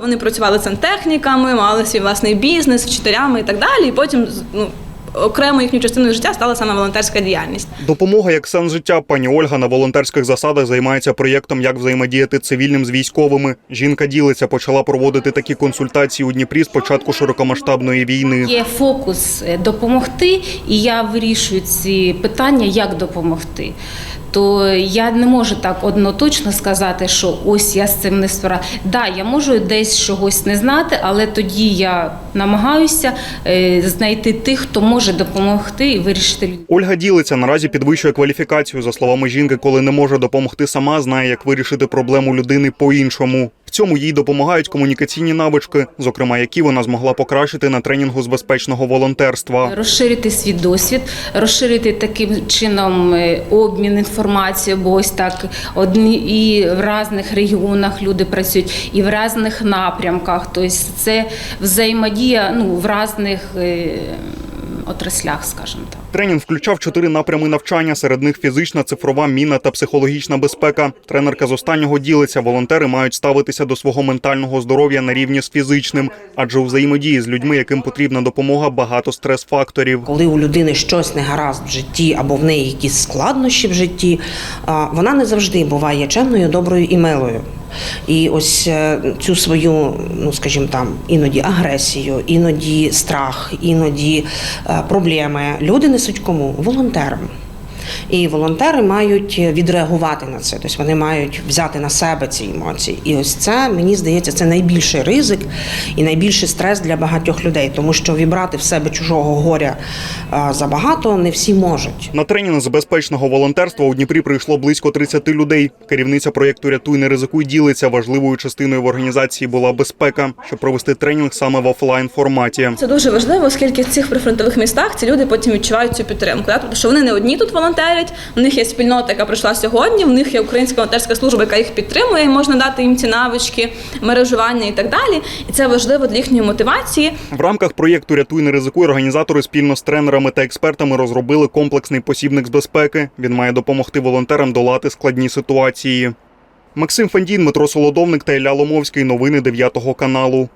Вони працювали сантехніками, мали свій власний бізнес, вчителями і так далі. І потім ну, окремою їхньою частиною життя стала саме волонтерська діяльність. Допомога як сенс життя. Пані Ольга на волонтерських засадах займається проєктом, як взаємодіяти цивільним з військовими. Жінка ділиться, почала проводити такі консультації у Дніпрі з початку широкомасштабної війни. Є фокус е, допомогти, і я вирішую ці питання, як допомогти. То я не можу так одноточно сказати, що ось я з цим не спора. Да, я можу десь чогось не знати, але тоді я намагаюся е, знайти тих, хто може допомогти і вирішити людей. Ольга ділиться наразі підвищує кваліфікацію. За словами жінки, коли не може допомогти сама, знає, як вирішити проблему людини по-іншому. В цьому їй допомагають комунікаційні навички, зокрема, які вона змогла покращити на тренінгу з безпечного волонтерства. Розширити свій досвід, розширити таким чином е, обмін інформацією, бо ось так одні і в різних регіонах люди працюють, і в різних напрямках. Тобто це взаємодія ну, в різних е, отраслях, скажімо так. Тренінг включав чотири напрями навчання. Серед них фізична, цифрова, мінна та психологічна безпека. Тренерка з останнього ділиться. Волонтери мають ставитися до свого ментального здоров'я на рівні з фізичним, адже у взаємодії з людьми, яким потрібна допомога, багато стрес-факторів. Коли у людини щось не гаразд в житті або в неї якісь складнощі в житті, вона не завжди буває чемною, доброю і милою. І ось е, цю свою, ну скажімо там, іноді агресію, іноді страх, іноді е, проблеми люди несуть кому? Волонтерам. І волонтери мають відреагувати на це, тобто вони мають взяти на себе ці емоції. І ось це мені здається, це найбільший ризик і найбільший стрес для багатьох людей, тому що вібрати в себе чужого горя забагато не всі можуть. На тренінг з безпечного волонтерства у Дніпрі прийшло близько 30 людей. Керівниця проєкту Рятуй не ризикуй ділиться. Важливою частиною в організації була безпека, щоб провести тренінг саме в офлайн форматі. Це дуже важливо, оскільки в цих прифронтових містах ці люди потім відчувають цю підтримку. Тобто, що вони не одні тут волонтерять, в них є спільнота, яка прийшла сьогодні, в них є українська волонтерська служба, яка їх підтримує, і можна дати їм ці навички, мережування і так далі. І це важливо для їхньої мотивації. В рамках проєкту Рятуй не ризикуй організатори спільно з тренерами та експертами розробили комплексний посібник з безпеки. Він має допомогти волонтерам долати складні ситуації. Максим Фандін, Дмитро Солодовник та Ілля Ломовський. Новини 9 каналу.